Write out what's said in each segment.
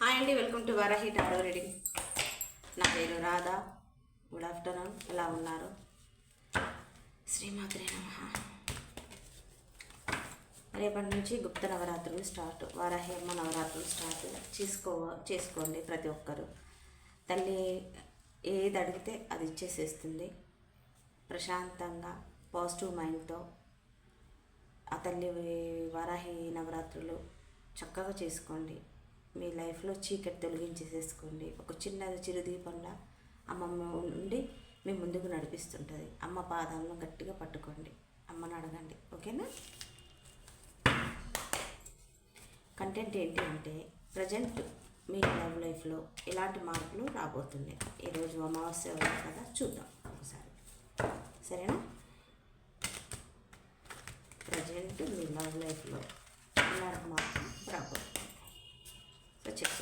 Hi అండి welcome to Varahi tarot reading. నా పేరు రాధా. Good afternoon. ఎలా ఉన్నారు? శ్రీమాత్రి నమ. రేపటి నుంచి గుప్త నవరాత్రులు స్టార్ట్. వారాహి అమ్మ నవరాత్రులు స్టార్ట్ చేసుకో చేసుకోండి ప్రతి ఒక్కరు. తల్లి ఏది అడిగితే అది ఇచ్చేసేస్తుంది. ప్రశాంతంగా పాజిటివ్ మైండ్తో ఆ తల్లి వారాహి నవరాత్రులు చక్కగా చేసుకోండి. మీ లైఫ్లో చీకటి తొలగించేసేసుకోండి. ఒక చిన్న చిరుదీపంలా అమ్మమ్మ ఉండి మీ ముందుకు నడిపిస్తుంటుంది. అమ్మ పాదాలను గట్టిగా పట్టుకోండి. అమ్మని అడగండి. ఓకేనా? కంటెంట్ ఏంటి అంటే ప్రజెంట్ మీ లైవ్ లైఫ్లో ఎలాంటి మార్పులు రాబోతున్నాయి? ఈరోజు అమావాస్య ఉంది కదా చూద్దాం ఒకసారి. సరేనా? ప్రజెంట్ మీ లవ్ లైఫ్లో ఎలాంటి మార్పులు రాబోతుంది చెక్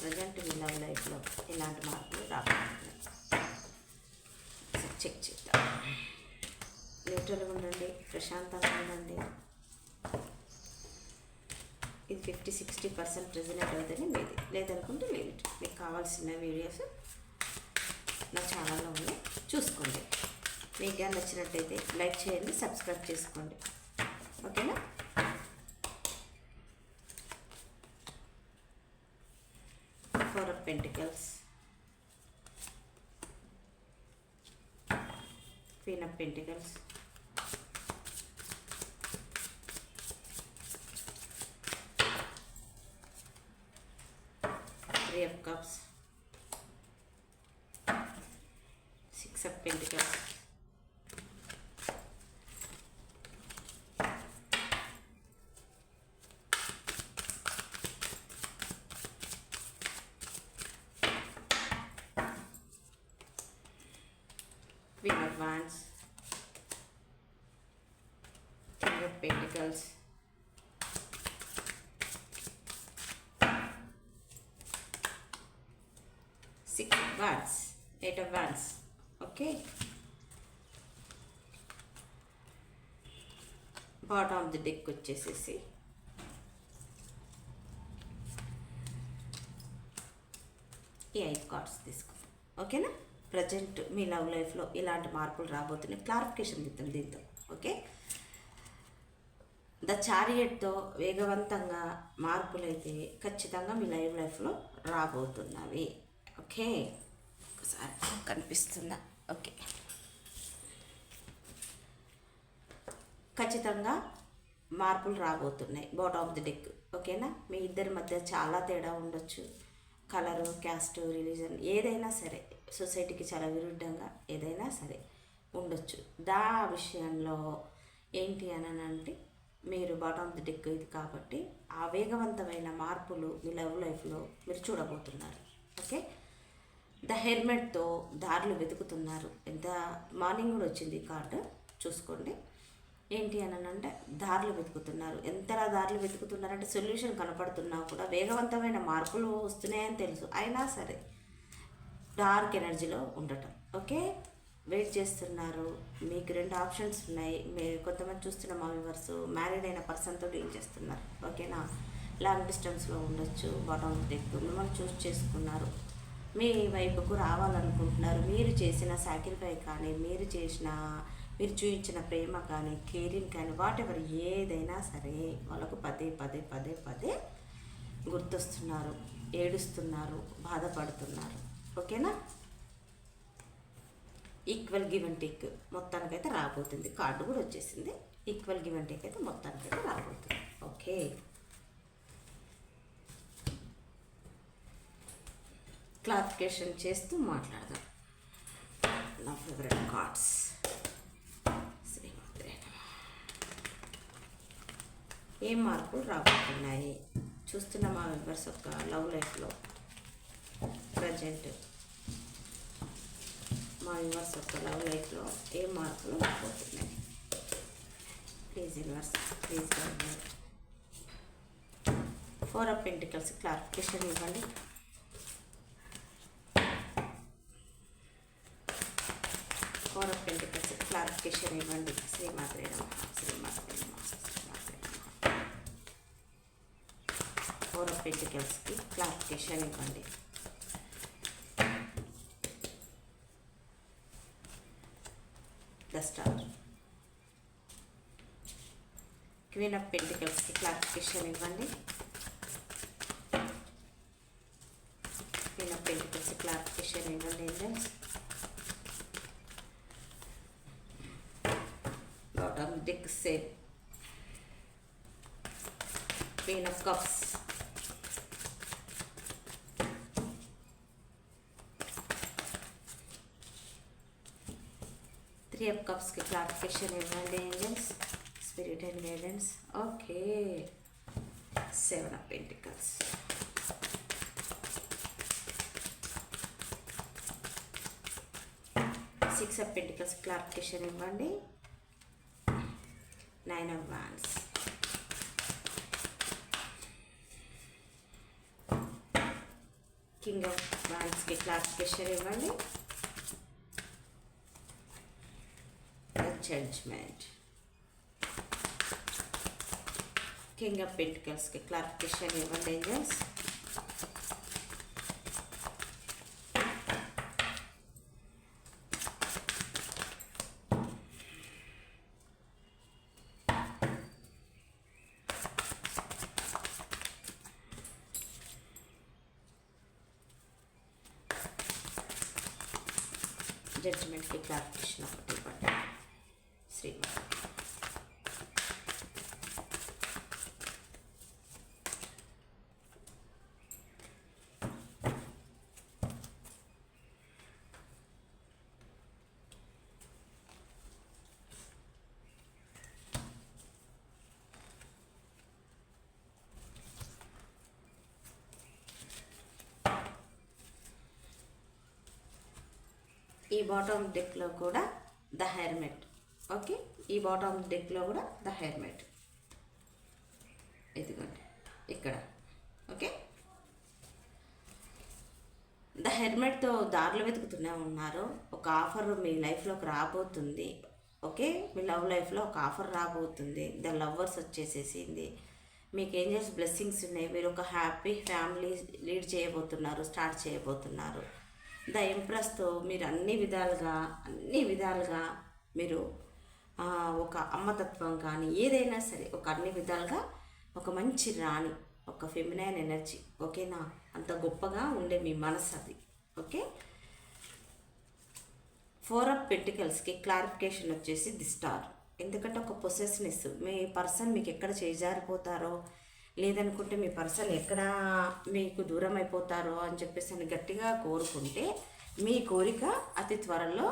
ప్రజెంట్ మీ లవ్ లైఫ్లో ఎలాంటి మార్పులు రాబోతున్నాయి చెక్ చేద్దాం. న్యూట్రల్గా ఉండండి ప్రశాంతంగా ఉండండి. ఇది ఫిఫ్టీ సిక్స్టీ పర్సెంట్ రిజనేట్ అవుతుంది మీది. లేదనుకుంటే లేదు మీకు కావాల్సిన వీడియోస్ నా ఛానల్లో ఉన్నాయి. చూసుకోండి. మీకు కానీ నచ్చినట్టయితే లైక్ చేయండి సబ్స్క్రైబ్ చేసుకోండి. ఓకేనా? Four of pentacles queen of pentacles three of cups. Six of pentacles eight of wands okay bottom of the deck వచ్చేసేసి. ఈ ఐదు కార్డ్స్ తీసుకుందాం ఓకేనా? ప్రజెంట్ మీ లవ్ లైఫ్లో ఇలాంటి మార్పులు రాబోతున్నాయి. క్లారిఫికేషన్ ఇద్దాం దీంతో. ఓకే ద చారియట్తో వేగవంతంగా మార్పులైతే ఖచ్చితంగా మీ లైవ్ లైఫ్లో రాబోతున్నవి ఓకే ఒకసారి కనిపిస్తుందా ఓకే. ఖచ్చితంగా మార్పులు రాబోతున్నాయి బాటమ్ ఆఫ్ ది డెక్ ఓకేనా? మీ ఇద్దరి మధ్య చాలా తేడా ఉండొచ్చు. కలరు క్యాస్ట్ రిలీజన్ ఏదైనా సరే సొసైటీకి చాలా విరుద్ధంగా ఏదైనా సరే ఉండొచ్చు. దా విషయంలో ఏంటి అని అంటే మీరు బాటమ్ ఆఫ్ ది డెక్ ఇది కాబట్టి ఆ వేగవంతమైన మార్పులు మీ లవ్ లైఫ్లో మీరు చూడబోతున్నారు. ఓకే? ద హెల్మెట్తో దారులు వెతుకుతున్నారు. ఎంత మార్నింగ్ కూడా వచ్చింది కార్డు. చూసుకోండి. ఏంటి అని అంటే దారులు వెతుకుతున్నారు. ఎంతలా దారులు వెతుకుతున్నారంటే సొల్యూషన్ కనపడుతున్నా కూడా వేగవంతమైన మార్పులు వస్తున్నాయని తెలుసు. అయినా సరే డార్క్ ఎనర్జీలో ఉండటం. ఓకే? వెయిట్ చేస్తున్నారు. మీకు రెండు ఆప్షన్స్ ఉన్నాయి. మీరు కొంతమంది చూస్తున్న మా వ్యూవర్స్ మ్యారీడ్ అయిన పర్సన్తో డీల్ చేస్తున్నారు? ఓకేనా? లాంగ్ డిస్టెన్స్లో ఉండొచ్చు బాటమ్ డెక్ మిమ్మల్ని చూస్ చేసుకున్నారు. మీ వైపుకు రావాలనుకుంటున్నారు. మీరు చేసిన సాక్రిఫై కానీ మీరు చేసిన మీరు చూపించిన ప్రేమ కానీ కేరింగ్ కానీ వాట్ ఎవర్ ఏదైనా సరే వాళ్ళకు పదే పదే పదే పదే గుర్తొస్తున్నారు ఏడుస్తున్నారు బాధపడుతున్నారు. ఓకేనా? ఈక్వల్ గివ్ అండ్ టేక్ మొత్తానికైతే రాబోతుంది. కార్డు కూడా వచ్చేసింది. ఈక్వల్ గివ్ అండ్ టేక్ అయితే మొత్తానికైతే రాబోతుంది. ఓకే. క్లారిఫికేషన్ చేస్తూ మాట్లాడదాం. నా ఫేవరెట్ కార్డ్స్. ఏ మార్పులు రాబోతున్నాయి? చూస్తున్న మా మెంబర్స్ యొక్క లవ్ లైఫ్లో? ప్రజెంట్. మా మెంబర్స్ యొక్క లవ్ లైఫ్లో ఏ మార్పులు రాబోతున్నాయి? Please universe please four of pentacles clarification ఇవ్వండి. క్లారిఫికేషన్ ఇవ్వండి శ్రీమాత్రే నమ శ్రీమాత్రే నమ శ్రీమాత్రే నమ ఫోర్ ఆఫ్ పెంటికల్స్కి క్లారిఫికేషన్ ఇవ్వండి ద స్టార్ క్వీన్ ఆఫ్ పెంటికల్స్కి క్లారిఫికేషన్ ఇవ్వండి క్వీన్ ఆఫ్ పెంటికల్స్ క్లారిఫికేషన్ ఇవ్వండి ఏంటంటే bottom queen of cups three of కప్స్కి clarification ఇవ్వండి angels spirit and guidance okay seven of pentacles six of pentacles clarification ఇవ్వండి nine of wands king of వాన్స్కి clarification ఇవ్వండి judgement king of పెంటికల్స్కి clarification ఇవ్వండి angels జడ్జిమెంట్కి clarification ఒకటి ఇవ్వండి శ్రీమాన్ ఈ బాటమ్ డెక్లో కూడా ద హెర్మెట్ ఓకే ఈ బాటమ్ డెక్లో కూడా ద హెర్మెట్ ఇదిగోండి. ఇక్కడ. ఓకే ద హెర్మెట్తో దారులు వెతుకుతూనే ఉన్నారు. ఒక ఆఫర్ మీ లైఫ్లోకి రాబోతుంది. ఓకే మీ లవ్ లైఫ్లో ఒక ఆఫర్ రాబోతుంది. ద లవ్వర్స్ వచ్చేసేసింది. మీకు ఏంజల్స్ బ్లెస్సింగ్స్ ఉన్నాయి. మీరు ఒక హ్యాపీ ఫ్యామిలీ లీడ్ చేయబోతున్నారు స్టార్ట్ చేయబోతున్నారు. ద ఇంప్రెస్తో మీరు అన్ని విధాలుగా అన్ని విధాలుగా మీరు ఒక అమ్మతత్వం కానీ ఏదైనా సరే ఒక అన్ని విధాలుగా ఒక మంచి రాణి ఒక ఫెమినైన్ ఎనర్జీ ఓకేనా అంత గొప్పగా ఉండే మీ మనసు అది ఓకే ఫోర్ ఆఫ్ పెంటికల్స్కి క్లారిఫికేషన్ వచ్చేసి ది స్టార్. ఎందుకంటే ఒక పొసెస్నెస్ మీ పర్సన్ మీకు ఎక్కడ చేజారిపోతారో లేదనుకుంటే మీ పర్సన్ ఎక్కడ మీకు దూరం అయిపోతారో అని చెప్పేసి అని గట్టిగా కోరుకుంటే మీ కోరిక అతి త్వరలో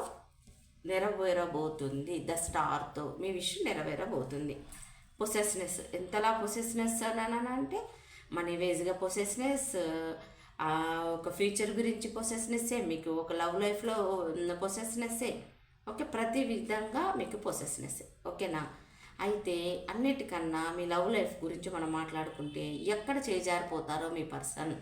నెరవేరబోతుంది. ద స్టార్తో మీ విషయం నెరవేరబోతుంది. పొసెస్నెస్ ఎంతలా పొసెస్నెస్ అని అంటే మనీ వేజ్గా పొసెస్నెస్ ఒక ఫ్యూచర్ గురించి పొసెస్నెస్సే మీకు ఒక లవ్ లైఫ్లో పొసెస్నెస్సే ఓకే ప్రతి విధంగా మీకు పొసెస్నెస్ ఓకేనా అయితే అన్నిటికన్నా మీ లవ్ లైఫ్ గురించి మనం మాట్లాడుకుంటే ఎక్కడ చేజారిపోతారో మీ పర్సన్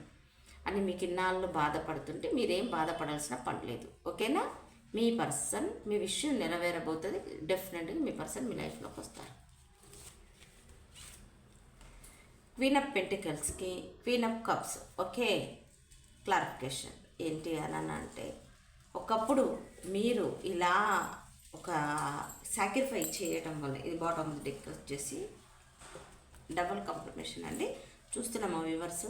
అని మీకు ఇన్నాళ్ళు బాధపడుతుంటే మీరేం బాధపడాల్సిన పని లేదు ఓకేనా? మీ పర్సన్ మీ విషయం నెరవేరబోతుంది డెఫినెట్గా మీ పర్సన్ మీ లైఫ్లోకి వస్తారు. Queen of పెంటికల్స్కి queen of cups okay? Clarification ఏంటి అని అంటే ఒకప్పుడు మీరు ఇలా ఒక సాక్రిఫై చేయటం వల్ల ఇది బాటమ్ డెక్ వచ్చేసి డబుల్ కాంప్రమేషన్ అండి. చూస్తున్నాము వ్యూవర్స్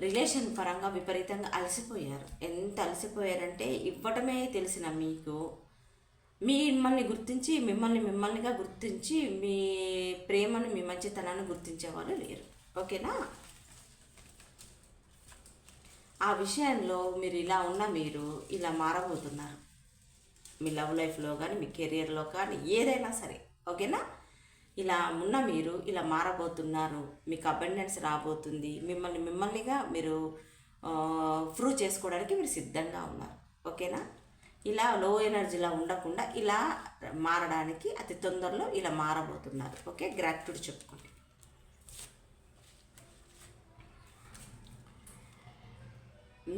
రిలేషన్ పరంగా విపరీతంగా అలసిపోయారు. ఎంత అలసిపోయారంటే ఇవ్వటమే తెలిసిన మీకు మిమ్మల్ని గుర్తించి మిమ్మల్ని మిమ్మల్నిగా గుర్తించి మీ ప్రేమను మీ మంచితనాన్ని గుర్తించే వాళ్ళు లేరు. ఓకేనా? ఆ విషయంలో మీరు ఇలా ఉన్న మీరు ఇలా మారబోతున్నారు. మీ లవ్ లైఫ్లో కానీ మీ కెరియర్లో కానీ ఏదైనా సరే ఓకేనా? ఇలా ఉన్న మీరు ఇలా మారబోతున్నారు మీకు అబండెన్స్ రాబోతుంది మిమ్మల్ని మిమ్మల్నిగా మీరు ప్రూవ్ చేసుకోవడానికి మీరు సిద్ధంగా ఉన్నారు ఓకేనా? ఇలా లో ఎనర్జీలా ఉండకుండా ఇలా మారడానికి అతి తొందరలో ఇలా మారబోతున్నారు ఓకే? గ్రాట్యూడ్ చెప్పుకోండి.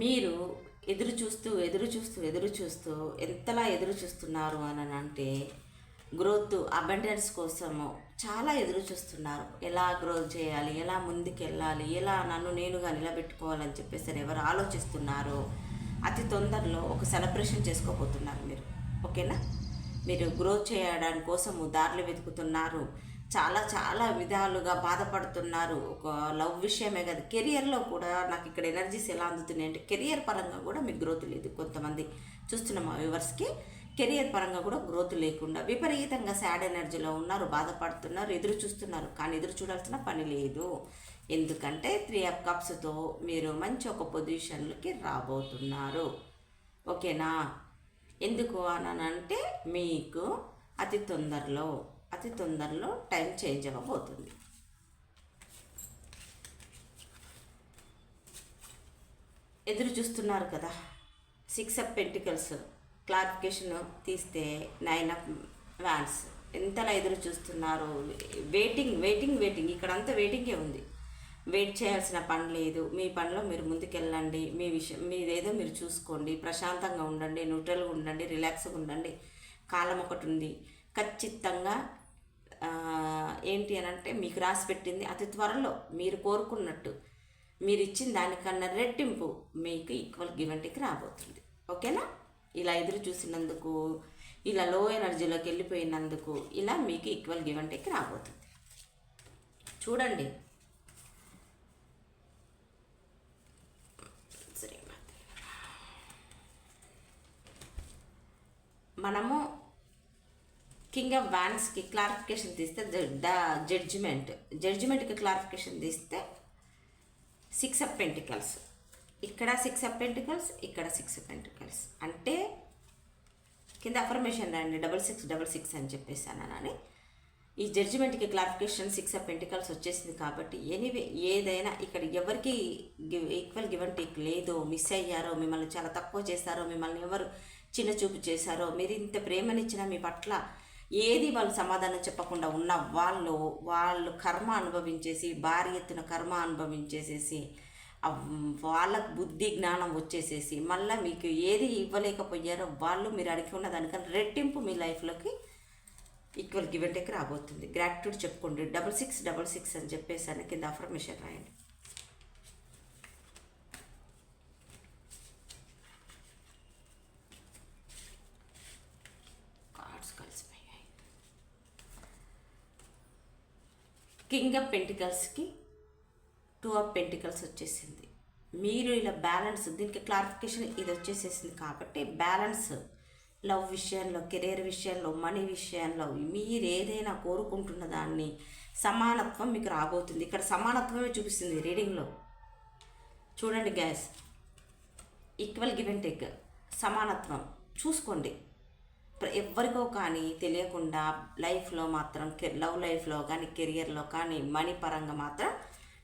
మీరు ఎదురు చూస్తూ ఎదురు చూస్తూ ఎదురు చూస్తూ ఎంతలా ఎదురు చూస్తున్నారు అని అంటే గ్రోత్ అబండెన్స్ కోసము చాలా ఎదురు చూస్తున్నారు. ఎలా గ్రోత్ చేయాలి ఎలా ముందుకెళ్ళాలి ఎలా నన్ను నేనుగా నిలబెట్టుకోవాలని చెప్పేసి ఎవరు ఆలోచిస్తున్నారో అతి తొందరలో ఒక సెలబ్రేషన్ చేసుకోబోతున్నారు మీరు. ఓకేనా? మీరు గ్రోత్ చేయడానికి కోసము దారులు వెతుకుతున్నారు. చాలా చాలా విధాలుగా బాధపడుతున్నారు. ఒక లవ్ విషయమే కదా కెరియర్లో కూడా నాకు ఇక్కడ ఎనర్జీస్ ఎలా అందుతున్నాయి అంటే కెరియర్ పరంగా కూడా మీకు గ్రోత్ లేదు కొంతమంది. చూస్తున్న మా వ్యూవర్స్కి కెరియర్ పరంగా కూడా గ్రోత్ లేకుండా విపరీతంగా సాడ్ ఎనర్జీలో ఉన్నారు బాధపడుతున్నారు ఎదురు చూస్తున్నారు. కానీ ఎదురు చూడాల్సిన పని లేదు. ఎందుకంటే త్రీ ఆఫ్ కప్స్తో మీరు మంచి ఒక పొజిషన్లకి రాబోతున్నారు. ఓకేనా? ఎందుకు అనంటే మీకు అతి తొందరలో అతి తొందరలో టైం చేంజ్ అవ్వబోతుంది. ఎదురు చూస్తున్నారు కదా సిక్స్ అప్ పెంటికల్స్ క్లారిఫికేషన్ తీస్తే నైన్ అప్ వ్యాన్స్ ఎంతలా ఎదురు చూస్తున్నారు? Waiting waiting waiting. ఇక్కడంతా వెయిటింగే ఉంది. వెయిట్ చేయాల్సిన పని లేదు. మీ పనిలో మీరు ముందుకెళ్ళండి. మీ విషయం మీదేదో మీరు చూసుకోండి. ప్రశాంతంగా ఉండండి న్యూట్రల్గా ఉండండి రిలాక్స్గా ఉండండి. కాలం ఒకటి ఉంది. ఖచ్చితంగా ఏంటి అని అంటే మీకు రాసి పెట్టింది అతి త్వరలో మీరు కోరుకున్నట్టు. మీరు ఇచ్చిన దానికన్నా రెట్టింపు మీకు ఈక్వల్ గివెంట్కి రాబోతుంది. ఓకేనా? ఇలా ఎదురు చూసినందుకు ఇలా లో ఎనర్జీలోకి వెళ్ళిపోయినందుకు ఇలా మీకు ఈక్వల్ గివెంట్కి రాబోతుంది. చూడండి. మనము కింగ్ ఆఫ్ వ్యాన్స్కి క్లారిఫికేషన్ తీస్తే ద జడ్జిమెంట్ జడ్జిమెంట్కి క్లారిఫికేషన్ తీస్తే సిక్స్ ఆఫ్ పెంటికల్స్ ఇక్కడ సిక్స్ ఆఫ్ పెంటికల్స్ ఇక్కడ సిక్స్ ఆఫ్ పెంటికల్స్ అంటే కింద అఫర్మేషన్ రండి డబల్ సిక్స్ డబల్ సిక్స్ అని చెప్పేసానని ఈ జడ్జిమెంట్కి క్లారిఫికేషన్ సిక్స్ ఆఫ్ పెంటికల్స్ వచ్చేసింది కాబట్టి ఎనీవే ఏదైనా ఇక్కడ ఎవరికి గివ్ ఈక్వల్ గివెన్ టేక్ లేదో మిస్ అయ్యారో మిమ్మల్ని చాలా తక్కువ చేశారో మిమ్మల్ని ఎవరు చిన్న చూపు చేశారో మీరు ఇంత ప్రేమనిచ్చిన మీ పట్ల ఏది వాళ్ళు సమాధానం చెప్పకుండా ఉన్న వాళ్ళు వాళ్ళు కర్మ అనుభవించేసి భారీ ఎత్తున కర్మ అనుభవించేసేసి వాళ్ళకు బుద్ధి జ్ఞానం వచ్చేసేసి మళ్ళీ మీకు ఏది ఇవ్వలేకపోయారో వాళ్ళు మీరు అడిగి ఉన్న దానికన్నా రెట్టింపు మీ లైఫ్లోకి ఈక్వల్ గివ్ టేక్ రాబోతుంది. గ్రాటిట్యూడ్ చెప్పుకోండి. డబల్ సిక్స్ డబల్ సిక్స్ అని చెప్పేసి కింద అఫర్మేషన్ రాయండి కార్డ్స్ కలిసిపోయాయి కింగ్ ఆఫ్ పెంటికల్స్కి టూ ఆఫ్ పెంటికల్స్ వచ్చేసింది. మీరు ఇలా బ్యాలెన్స్ దీనికి క్లారిఫికేషన్ ఇది వచ్చేసేసింది కాబట్టి బ్యాలెన్స్ లవ్ విషయంలో కెరీర్ విషయంలో మనీ విషయంలో మీరు ఏదైనా కోరుకుంటున్న దాన్ని సమానత్వం మీకు రాబోతుంది. ఇక్కడ సమానత్వమే చూపిస్తుంది రీడింగ్లో. చూడండి guys equal give and take సమానత్వం. చూసుకోండి. ఎవరికో కానీ తెలియకుండా లైఫ్లో మాత్రం కె- లవ్ లైఫ్లో కానీ కెరియర్లో కానీ మనీ పరంగా మాత్రం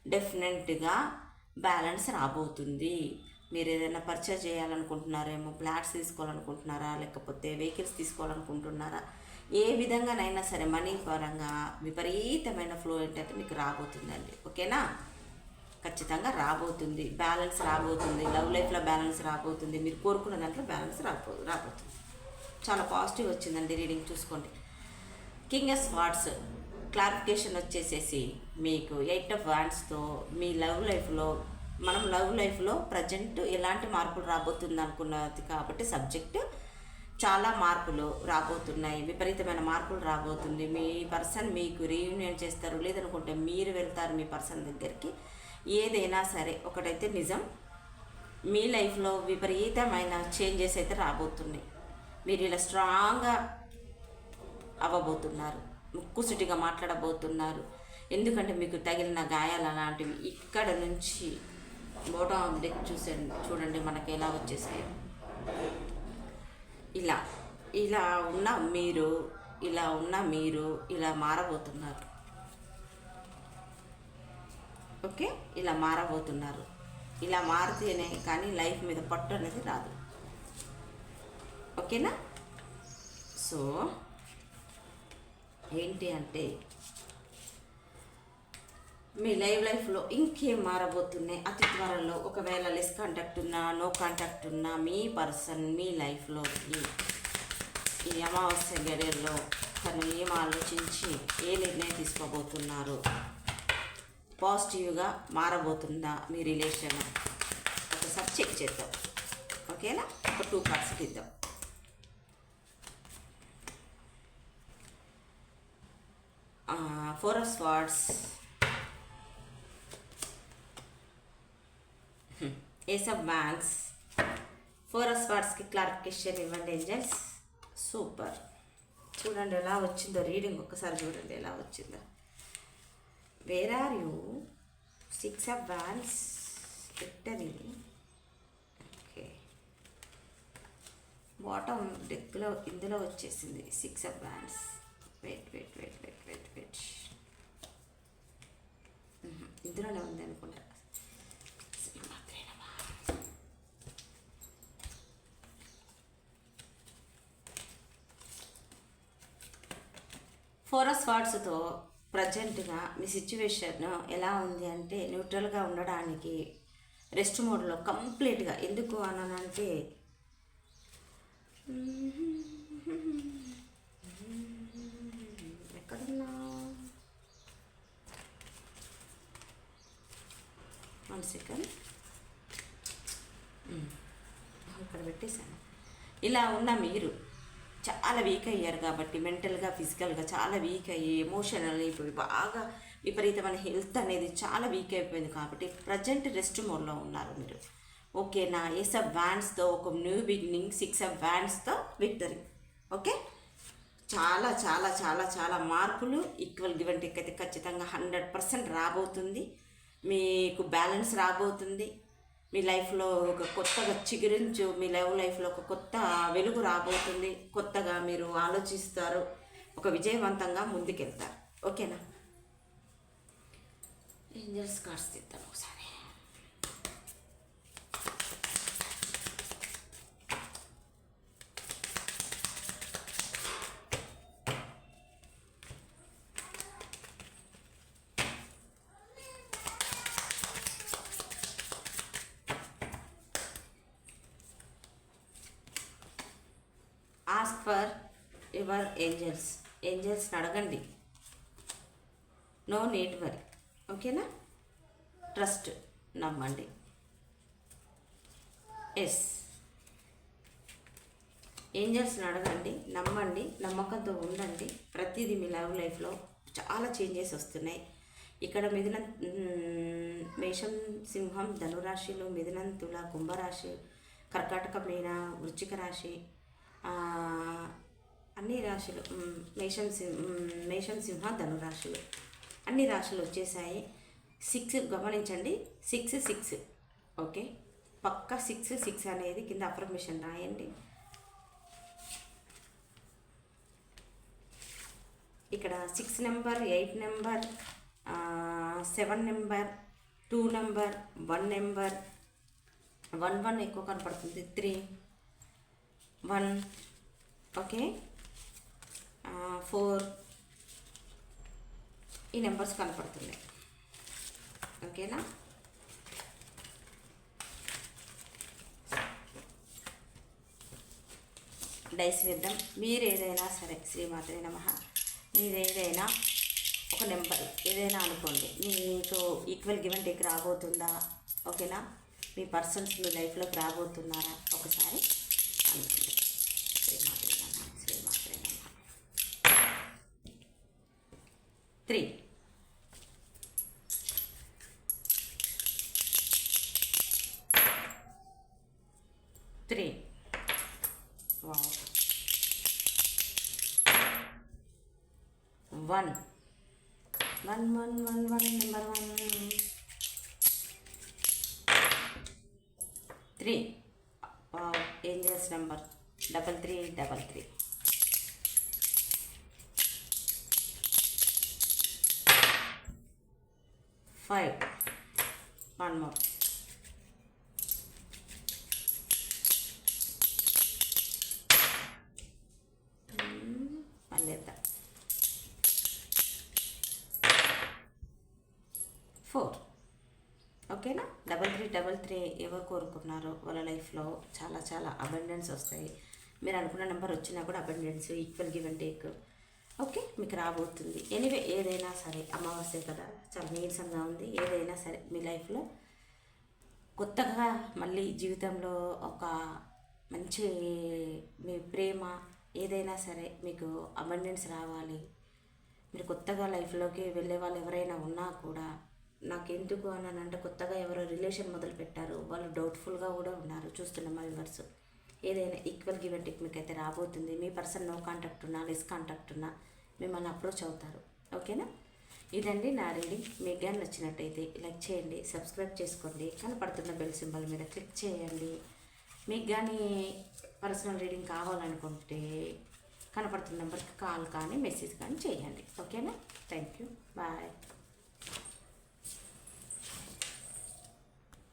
డెఫినెట్గా బ్యాలెన్స్ రాబోతుంది. మీరు ఏదైనా పర్చేజ్ చేయాలనుకుంటున్నారేమో ఫ్లాట్స్ తీసుకోవాలనుకుంటున్నారా లేకపోతే వెహికల్స్ తీసుకోవాలనుకుంటున్నారా ఏ విధంగానైనా సరే మనీ పరంగా విపరీతమైన ఫ్లో ఏంటంటే మీకు రాబోతుందండి. ఓకేనా? ఖచ్చితంగా రాబోతుంది. బ్యాలెన్స్ రాబోతుంది. లవ్ లైఫ్లో బ్యాలెన్స్ రాబోతుంది. మీరు కోరుకున్న దాంట్లో బ్యాలెన్స్ రాబో రాబోతుంది. చాలా పాజిటివ్ వచ్చిందండి రీడింగ్ చూసుకోండి. కింగ్ ఆఫ్ స్వార్డ్స్ క్లారిఫికేషన్ వచ్చేసేసి మీకు ఎయిట్ ఆఫ్ వాండ్స్తో మీ లవ్ లైఫ్లో మనం లవ్ లైఫ్లో ప్రజెంట్ ఎలాంటి మార్పులు రాబోతుంది అనుకున్నది కాబట్టి సబ్జెక్ట్ చాలా మార్పులు రాబోతున్నాయి. విపరీతమైన మార్పులు రాబోతుంది. మీ పర్సన్ మీకు రీయూనియన్ చేస్తారు. లేదనుకుంటే మీరు వెళ్తారు మీ పర్సన్ దగ్గరికి. ఏదైనా సరే ఒకటైతే నిజం. మీ లైఫ్లో విపరీతమైన చేంజెస్ అయితే రాబోతున్నాయి. మీరు ఇలా స్ట్రాంగ్గా అవ్వబోతున్నారు. ముక్కుసుటిగా మాట్లాడబోతున్నారు. ఎందుకంటే మీకు తగిలిన గాయాలు అలాంటివి ఇక్కడ నుంచి బోటం ఆఫ్ డెక్ చూసండి చూడండి మనకి ఎలా వచ్చేసాయి. ఇలా ఇలా ఉన్న మీరు ఇలా ఉన్న మీరు ఇలా మారబోతున్నారు. ఓకే ఇలా మారబోతున్నారు. ఇలా మారితేనే కానీ లైఫ్ మీద పట్టు అనేది రాదు. ఓకేనా? సో ఏంటి అంటే మీ లైవ్ లైఫ్లో ఇంకేం మారబోతున్నాయి? అతి త్వరలో ఒకవేళ లెస్ కాంటాక్ట్ ఉన్నా నో కాంటాక్ట్ ఉన్నా మీ పర్సన్ మీ లైఫ్లో ఈ ఈ అమావాస్య గడియల్లో తను ఏం ఆలోచించి ఏ నిర్ణయం తీసుకోబోతున్నారు? పాజిటివ్గా మారబోతుందా మీ రిలేషన్? ఒకసారి చెక్ చేద్దాం. ఓకేనా? ఒక టూ కార్డ్స్ ఇద్దాం four of swords ace of wands four of స్వార్డ్స్కి clarification ఇవ్వండి ఏంజల్స్ సూపర్ చూడండి ఎలా వచ్చిందో రీడింగ్ ఒకసారి చూడండి ఎలా వచ్చిందో. Where are you six of wands victory okay bottom డెక్లో ఇందులో వచ్చేసింది. Six of wands wait wait wait wait wait wait ఇందులోనే ఉంది అనుకుంటా. ఫోరస్ వాట్స్తో ప్రజెంట్గా మీ సిచ్యువేషన్ ఎలా ఉంది అంటే న్యూట్రల్గా ఉండడానికి రెస్ట్ మోడ్లో కంప్లీట్గా ఎందుకు అనంటే వన్ సెకండ్. ఇక్కడ పెట్టేశాను. ఇలా ఉన్న మీరు చాలా వీక్ అయ్యారు కాబట్టి మెంటల్గా ఫిజికల్గా చాలా వీక్ అయ్యి ఎమోషనల్ ఇప్పుడు బాగా విపరీతమైన హెల్త్ అనేది చాలా వీక్ అయిపోయింది కాబట్టి ప్రజెంట్ రెస్ట్ మోడ్లో ఉన్నారు మీరు. ఓకే నా ఏస్ ఆఫ్ వ్యాన్స్తో ఒక న్యూ బిగినింగ్ సిక్స్ ఆఫ్ వ్యాన్స్తో విక్టరీ ఓకే చాలా చాలా చాలా చాలా మార్పులు ఈక్వల్ గివ్ అయితే ఖచ్చితంగా హండ్రెడ్ పర్సెంట్ రాబోతుంది. మీకు బ్యాలెన్స్ రాబోతుంది. మీ లైఫ్లో ఒక కొత్తగా చిగురించు మీ లైవ్ లైఫ్లో ఒక కొత్త వెలుగు రాబోతుంది. కొత్తగా మీరు ఆలోచిస్తారు. ఒక విజయవంతంగా ముందుకెళ్తారు. ఓకేనా? ఏంజల్స్ కార్డ్స్ తీద్దాం ఒకసారి. ఏంజల్స్ ఏంజల్స్ని అడగండి నో నీట్ వరీ ఓకేనా? ట్రస్ట్ నమ్మండి. ఎస్ ఏంజల్స్ని అడగండి నమ్మండి నమ్మకంతో ఉండండి. ప్రతిదీ మీ లవ్ లైఫ్లో చాలా చేంజెస్ వస్తున్నాయి. ఇక్కడ మిథున మేషం సింహం ధనురాశిలో మిథునం తుల కుంభరాశి కర్కాటక మీన వృచ్చిక రాశి అన్ని రాశులు మేషం సింహ మేషం సింహ ధనురాశులు అన్ని రాశులు వచ్చేసాయి. సిక్స్ గమనించండి. Six six. ఓకే? పక్క సిక్స్ సిక్స్ అనేది కింద అఫర్మేషన్ రాయండి. ఇక్కడ six number eight number seven number two number one number one one ఎక్కువ కనపడుతుంది. Three one. ఓకే? ఫోర్ ఈ నెంబర్స్ కనపడుతున్నాయి. ఓకేనా? డైస్ వేద్దాం. మీరు ఏదైనా సరే శ్రీమాతే నమ మీరు ఏదైనా ఒక నెంబర్ ఏదైనా అనుకోండి మీకు ఈక్వల్ గివెన్ టేక్ రాబోతుందా? ఓకేనా? మీ పర్సన్స్ మీ లైఫ్లోకి రాబోతున్నారా? ఒకసారి అనుకోండి శ్రీమాత్రే నమ శ్రీమాత్రే నమ three three wow one one one one one number one three wow angels number double three double three five. One more. పండిద్దాం four. ఓకేనా? డబల్ త్రీ డబల్ త్రీ ఎవరు కోరుకున్నారో వాళ్ళ లైఫ్లో చాలా చాలా అబెండెన్స్ వస్తాయి. మీరు అనుకున్న నెంబర్ వచ్చినా కూడా abundance equal give and take. Okay మీకు రాబోతుంది. ఎనివే ఏదైనా సరే అమావాస్య కదా చాలా నీరసంగా ఉంది. ఏదైనా సరే మీ లైఫ్లో కొత్తగా మళ్ళీ జీవితంలో ఒక మంచి మీ ప్రేమ ఏదైనా సరే మీకు అబండెన్స్ రావాలి. మీరు కొత్తగా లైఫ్లోకి వెళ్ళే వాళ్ళు ఎవరైనా ఉన్నా కూడా నాకెందుకు అని అంటే కొత్తగా ఎవరో రిలేషన్ మొదలు పెట్టారు. వాళ్ళు డౌట్ఫుల్గా కూడా ఉన్నారు. చూస్తున్న మా వివర్స్ ఏదైనా ఈక్వల్ గివ్ అండ్ మీకు అయితే రాబోతుంది. మీ పర్సన్ నో కాంటాక్ట్ ఉన్నా లెస్ కాంటాక్ట్ ఉన్నా మిమ్మల్ని అప్రోచ్ అవుతారు. ఓకేనా? ఇదండి నా రీడింగ్. మీకు కానీ నచ్చినట్టయితే లైక్ చేయండి సబ్స్క్రైబ్ చేసుకోండి. కనపడుతున్న బెల్ సింబల్ మీద క్లిక్ చేయండి. మీకు కానీ పర్సనల్ రీడింగ్ కావాలనుకుంటే కనపడుతున్న నెంబర్కి కాల్ కానీ మెసేజ్ కానీ చేయండి. ఓకేనా? Thank you. బాయ్.